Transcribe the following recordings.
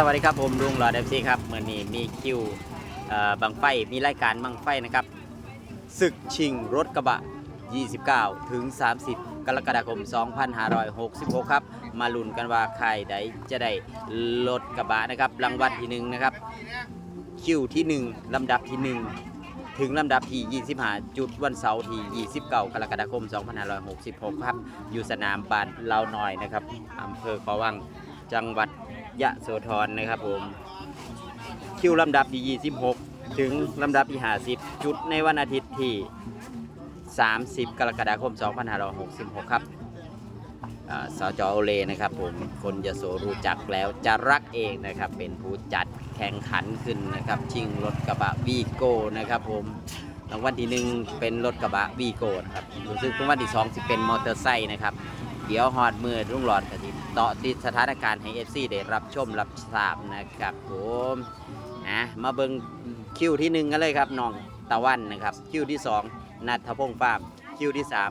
สวัสดีครับผมลุงหลอดเอฟซีครับเมื่อนี้มีคิวเอ่อบังไฟมีรายการบังไฟนะครับศึกชิงรถกระบะ 29 ถึง 30 กรกฎาคม 2566 ครับ มาลุ้นกันว่าใครใดจะได้รถกระบะนะครับรางวัลที่หนึ่งนะครับ คิวที่ 1 ลำดับที่ 1 ถึงลำดับที่ 25 จุดวันเสาร์ที่ 29 กรกฎาคม 2566 ครับ อยู่สนามบานเลาวน้อยนะครับอำเภอขอวัง จังหวัดยะโสธรนะครับผม คิวลำดับที่ 26 ถึงลำดับที่ 50 จุดในวันอาทิตย์ที่ 30 กรกฎาคม 2566 ครับสจโอเลนะครับผม คนยโสรู้จักแล้วจะรักเองนะครับ เป็นผู้จัดแข่งขันขึ้นนะครับ ชิงรถกระบะวีโก้นะครับผมรางวัลที่หนึ่งเป็นรถกระบะวีโก้นะครับรู้สึกรางวัลที่สองจะเป็นมอเตอร์ไซค์นะครับ เดี๋ยวฮอดมือรุ่งหลอดกติต่อติดสถานการณ์ให้ FC ได้รับชมรับทราบนะครับผมนะมาเบิงคิวที่หนึ่งกันเลยครับน้องตะวันนะครับ คิวที่สองนัทพงษ์ฟาร์มคิวที่สาม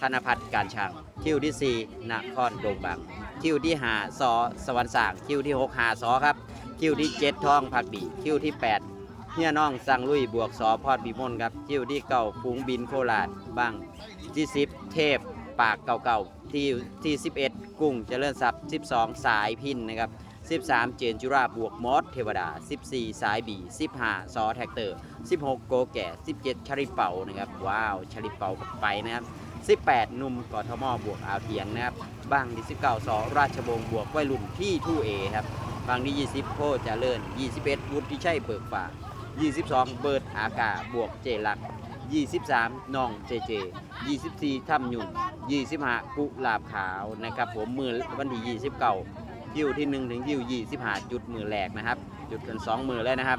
ธนพัฒน์การช่างคิวที่สี่นครโด่งบางคิวที่ห้าสอสวรรค์สางคิวที่หกหาสอครับคิวที่เจ็ดทองผักดีคิวที่แปดเฮียน้องสังลุยบวกสอพอดบีมนครับคิวที่เก้าฝูงบินโคราชบ้างที่สิบเทพ ปากเก่าๆที่ที่ 11 กุ้งเจริญทรัพย์ 12 สายพินนะครับ 13 เจนจุราบวกมอสเทวดา 14 สายบี 15 ซอแท็กเตอร์ 16 โกแก่ 17ชาริเป่านะครับ ว้าวชาริเป่าไปนะครับ18นุ่มกทมบวกอาเทียงนะครับ บางที่ 19 สอราชวงศ์บวกวัยรุ่นที่ 2A ครับ บางที่ 20 โพเจริญ 21 วุฒิชัยเบิกฝ่าก22 เบิร์ดอากาบวกเจลัก 23น้องเจเจ 24ถ้ำหยุ่น25กุหลาบขาวนะครับ ผมมือวันที่29คิวที่1ถึงคิว25จุดมือแหลกนะครับ จุดกัน2มือเลยนะครับ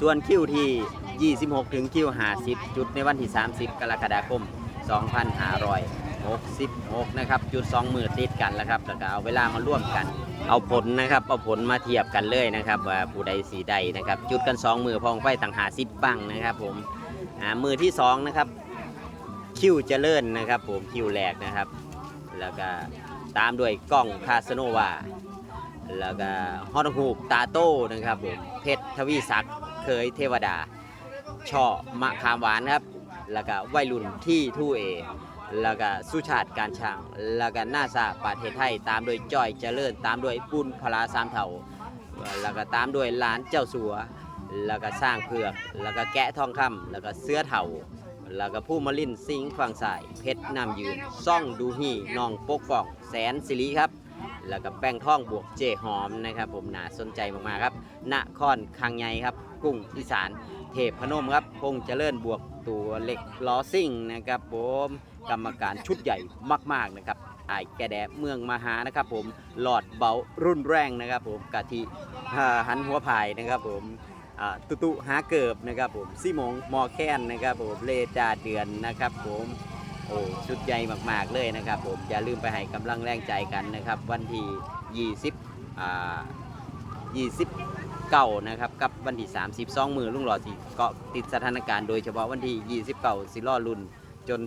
ส่วนคิวที่ 26 ถึงคิว50จุดในวันที่ 30 กรกฎาคม 2566 นะครับ จุด 2 มือติดกันแล้วครับแล้วก็เอาเวลามาร่วมกันเอาผลนะครับเอาผลมาเทียบกันเลยนะครับ ว่าผู้ใดสีใดนะครับ จุดกัน 2 มือพองไฟต่างหาสิบบังนะครับผม อ่ามือที่สองนะครับ คิวเจริญนะครับ ผมคิวแรกนะครับ แล้วก็ตามด้วยกล้องคาสโนวาแล้วก็ฮอนฮูกตาโต้นะครับผมเพชรทวีศักดิ์เคยเทวดาช่อมะขามหวานครับ แล้วก็วัยรุ่นที่ทู่เอ แล้วก็สุชาติการช่าง แล้วก็นาซาประเทศไทย ตามด้วยจอยเจริญ ตามด้วยปุณพลาสามเถาแล้วก็ตามด้วยหลานเจ้าสัว แล้วก็สร้างเผือก แล้วก็แกะทองคำแล้วก็เสื้อเถาแล้วก็ผู้มาลินสิงห์ฝั่งสาย เพชรน้ำยืน ซ่องดูฮีนองปกฟอง แสนสิริครับ แล้วก็แป้งท่องบวกเจหอมนะครับ ผมน่าสนใจมากๆครับนครคังไงครับ กุ้งอีสาน เทพพนมครับพงษ์เจริญบวกตัวเล็กล้อซิ่งนะครับ ผมกรรมการชุดใหญ่มาก ๆนะครับไอายแกแดเมืองมหานะครับ ผมหลอดเบารุ่นแรงนะครับ ผมกะทิอ่าหันหัวพายนะครับ ผม ตุตุหาเกิบนะครับผมซี่มงมอแคนนะครับผมเลดาเดือนนะครับผมโอ้ชุดใหญ่มากๆเลยนะครับผมอย่าลืมไปให้กำลังแรงใจกันนะครับ วันที่20อ่า20เก่านะครับกับวันที่32มือลุงหลอดสิเกาะติดสถานการณ์โดยเฉพาะวันที่ 29สิล่อรุ่นจน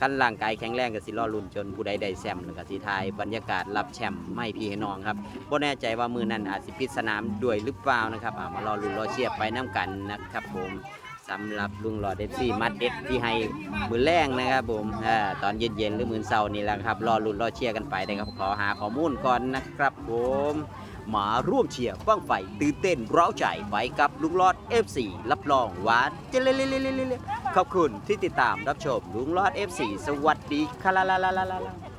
ขั้นร่างกายแข็งแรงกับสิล่อรุ่นจนผู้ใดได้แชมป์แล้วก็สิทายบรรยากาศรับแชมป์ไม่พี่ให้น้องครับบ่แน่ใจว่ามือนั้นอาจสิปิดสนามด้วยหรือเปล่านะครับอ่ามารอลุ้นรอเชียร์ไปน้ำกันนะครับผมสำหรับลุงหลอดเดซี่มัดเด็ดที่ให้มือแรงนะครับผมอตอนเย็นๆหรือมือเช้านี่แหละครับ รอลุ้นรอเชียร์กันไปนะครับขอหาข้อมูลก่อนนะครับผมมาร่วมเชียร์ฟังไฟตื่นเต้นเร้าใจไปกับลุงหลอด FC รับรองหวานเจเลเลเลเลเล ขอบคุณที่ติดตามรับชมลุงหลอด F4 สวัสดีค่ะลาลาลาลาลา